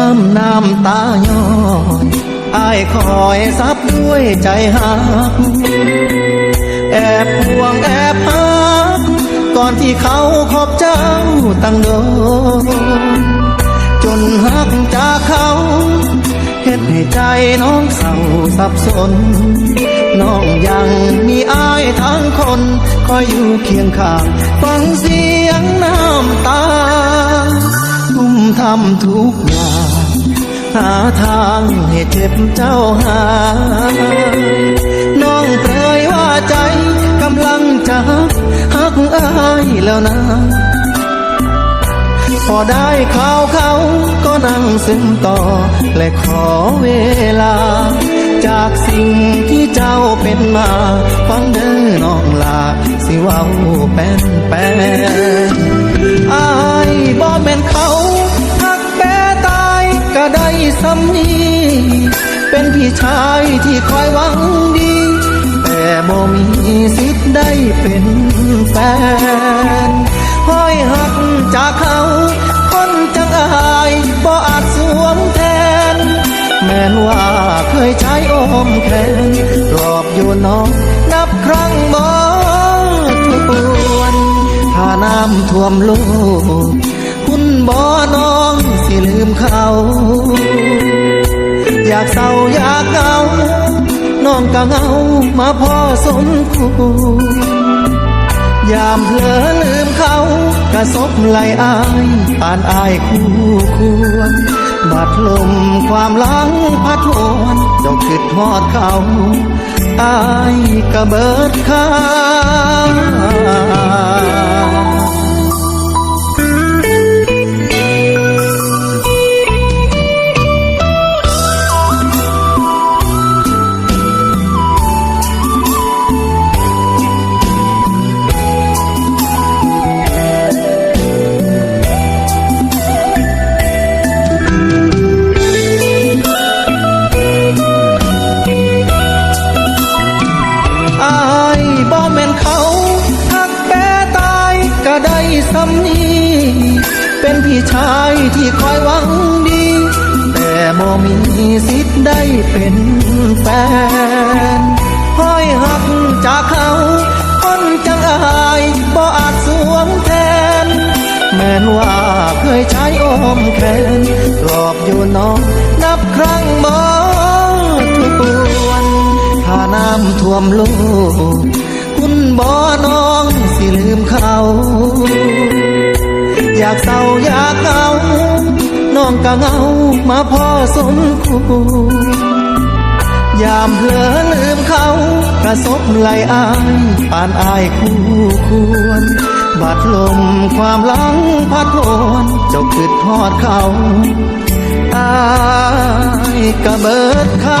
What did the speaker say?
อยอายคอยซับด้วยใจหัก แอบห่วงแอบหัก ก่อนที่เขาขอบเจ้าตั้งโดนจนหักจากเขาเฮ็ดให้ใจน้องเศร้าสับสน น้องยังมีอายทั้งคน คอยอยู่เคียงข้าง ฟังเสียงน้ำตาทุ่มทำทุกอย่าง หาทางให้เจ็บเจ้าหายน้องเปรยว่าใจกำลังจะหักอายแล้วนะ พอได้ข่าวเขาก็นั่งซึมต่อ และขอเวลา จากสิ่งที่เจ้าเป็นมาฟังเด้อน้องลา สิว้าแป้นแป้นอา ก็ได้ำนีเป็นพี่ชายที่คอยหวังดี แต่บ่มีสิทธิ์ได้เป็นแฟนห้อยหักจากเขา คนจังอายบ่อาจสวมแทน แม้นว่าเคยใช้อมแขนรอบอยู่น้องนับครั้งบ่ทุกวนถ้าน้ำท่วมโลกคุณบ่น้องสิลืมเขา อยากเศร้าอยากเงา น้องก็เงามาพอสมควรยามเผลอลืมเขากระซบไหลอายปานอายคู่ควรบาดลมความหลังพัดวนเจ้าคิดทอดเขาอายกระเบิดข้าำนีเป็นพี่ชายที่คอยหวังดี แต่บ่มีสิทธิ์ได้เป็นแฟนห้อยหักจากเขา คนจังอายบ่อาจสวมแทน แม้นว่าเคยใช้โอมแขนรอบอยู่น้องนับครั้งบ่ทุกวนถ้าน้ำท่วมโลก คุณบ่น้องสิลืมเขา อยากเศร้าอยากเงาน้องก็เงามาพ่อสมควรยามเผลอลืมเขากระซบไหลอายปานอายคู่ควรบาดลมความหลังพัดโวนเจ้าคิดทอดเขาอายกระเบิดขา